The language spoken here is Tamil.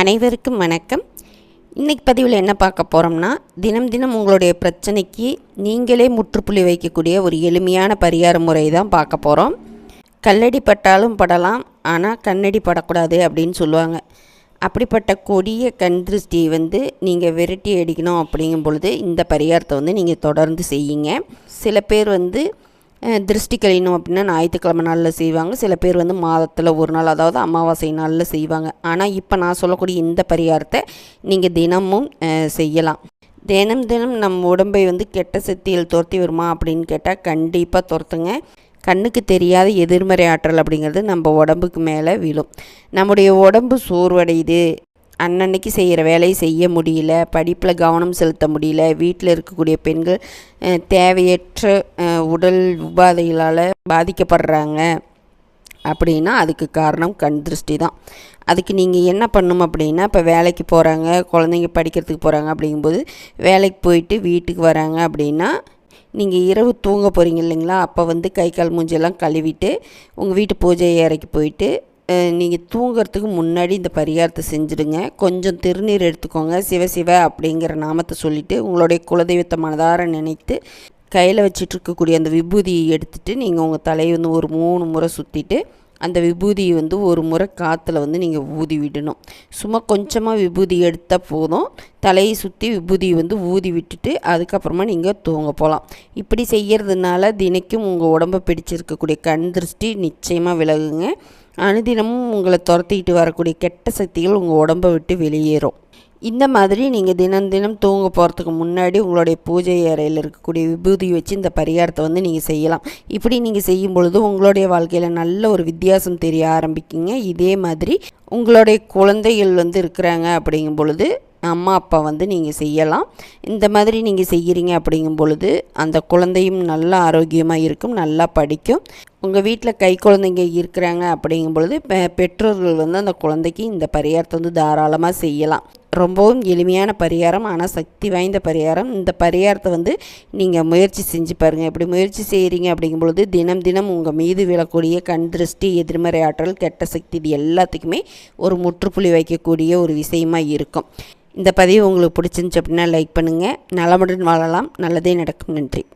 அனைவருக்கும் வணக்கம். இன்றைக்கி பதிவில் என்ன பார்க்க போகிறோம்னா தினம் தினம் உங்களுடைய பிரச்சனைக்கு நீங்களே முற்றுப்புள்ளி வைக்கக்கூடிய ஒரு எளிமையான பரிகார முறை தான் பார்க்க போகிறோம் கல்லடி பட்டாலும் படலாம் ஆனால் கண்ணடி படக்கூடாது அப்படின்னு சொல்லுவாங்க. அப்படிப்பட்ட கொடிய கண் திருஷ்டியை வந்து நீங்கள் விரட்டி அடிக்கணும் அப்படிங்கும் பொழுது இந்த பரிகாரத்தை வந்து நீங்கள் தொடர்ந்து செய்யுங்க. சில பேர் வந்து திருஷ்டி கழியணும் அப்படின்னா ஞாயிற்றுக்கிழமை நாளில் செய்வாங்க. சில பேர் வந்து மாதத்தில் ஒரு நாள் அதாவது அமாவாசை நாளில் செய்வாங்க. ஆனால் இப்போ நான் சொல்லக்கூடிய இந்த பரிகாரத்தை நீங்கள் தினமும் செய்யலாம். தினம் தினம் நம் உடம்பை வந்து கெட்ட சக்தியில் துரத்தி வருமா அப்படின்னு கேட்டால் கண்டிப்பாக துரத்துங்க. கண்ணுக்கு தெரியாத எதிர்மறை ஆற்றல் அப்படிங்கிறது நம்ம உடம்புக்கு மேலே விழும். நம்முடைய உடம்பு சோர்வடையுது. அன்னன்னைக்கு செய்கிற வேலையை செய்ய முடியல படிப்பில் கவனம் செலுத்த முடியல வீட்டில் இருக்கக்கூடிய பெண்கள் தேவையற்ற உடல் உபாதைகளால் பாதிக்கப்படுறாங்க. அப்படின்னா அதுக்கு காரணம் கண் திருஷ்டி தான். அதுக்கு நீங்கள் என்ன பண்ணணும் அப்படின்னா இப்போ வேலைக்கு போகிறாங்க குழந்தைங்க படிக்கிறதுக்கு போகிறாங்க அப்படிங்கும்போது வேலைக்கு போயிட்டு வீட்டுக்கு வராங்க அப்படின்னா நீங்கள் இரவு தூங்க போகிறீங்க இல்லைங்களா? அப்போ வந்து கை கால் மூஞ்செல்லாம் கழுவிட்டு உங்கள் வீட்டு பூஜை அறைக்கு போயிட்டு நீங்கள் தூங்கிறதுக்கு முன்னாடி இந்த பரிகாரத்தை செஞ்சுடுங்க. கொஞ்சம் திருநீர் எடுத்துக்கோங்க. சிவ சிவ அப்படிங்கிற நாமத்தை சொல்லிவிட்டு உங்களுடைய குலதெய்வத்தை மனதார நினைத்து கையில் வச்சிட்டு இருக்கக்கூடிய அந்த விபூதியை எடுத்துகிட்டு நீங்கள் உங்கள் தலையை வந்து ஒரு மூணு முறை சுற்றிட்டு அந்த விபூதியை வந்து ஒரு முறை காற்றுல வந்து நீங்கள் ஊதி விடணும். சும்மா கொஞ்சமாக விபூதி எடுத்தால் போதும். தலையை சுற்றி விபூதியை வந்து ஊதி விட்டுட்டு அதுக்கப்புறமா நீங்கள் தூங்க போகலாம் இப்படி செய்கிறதுனால தினைக்கும் உங்கள் உடம்பை பிடிச்சிருக்கக்கூடிய கண் திருஷ்டி நிச்சயமாக விலகுங்க. அனுதினமும் உங்களை துரத்திக்கிட்டு வரக்கூடிய கெட்ட சக்திகள் உங்கள் உடம்பை விட்டு வெளியேறும். இந்த மாதிரி நீங்கள் தினம் தினம் தூங்க போகிறதுக்கு முன்னாடி உங்களுடைய பூஜை அறையில் இருக்கக்கூடிய விபூதி வச்சு இந்த பரிகாரத்தை வந்து நீங்கள் செய்யலாம். இப்படி நீங்கள் செய்யும் பொழுது உங்களுடைய வாழ்க்கையில் நல்ல ஒரு வித்தியாசம் தெரிய ஆரம்பிக்குங்க. இதே மாதிரி உங்களுடைய குழந்தைகள் வந்து இருக்கிறாங்க அப்படிங்கும் பொழுது அம்மா அப்பா வந்து நீங்கள் செய்யலாம். இந்த மாதிரி நீங்கள் செய்கிறீங்க அப்படிங்கும் பொழுது அந்த குழந்தையும் நல்லா ஆரோக்கியமாக இருக்கும் நல்லா படிக்கும். உங்கள் வீட்டில் கை குழந்தைங்க இருக்கிறாங்க அப்படிங்கும் பொழுது பெ- பெற்றோர்கள் வந்து அந்த குழந்தைக்கு இந்த பரிகாரத்தை வந்து தாராளமாக செய்யலாம். ரொம்பவும் எளிமையான பரிகாரம் ஆனால் சக்தி வாய்ந்த பரிகாரம். இந்த பரிகாரத்தை வந்து நீங்கள் முயற்சி செஞ்சு பாருங்கள் இப்படி முயற்சி செய்கிறீங்க அப்படிங்கும் பொழுது தினம் தினம் உங்கள் மீது விழக்கூடிய கண் திருஷ்டி எதிர்மறை ஆற்றல் கெட்ட சக்தி இது எல்லாத்துக்குமே ஒரு முற்றுப்புள்ளி வைக்கக்கூடிய ஒரு விஷயமாக இருக்கும். இந்த பதிவு உங்களுக்கு பிடிச்சிருந்துச்சு அப்படின்னா லைக் பண்ணுங்கள் நலமுடன் வாழலாம். நல்லதே நடக்கும். நன்றி.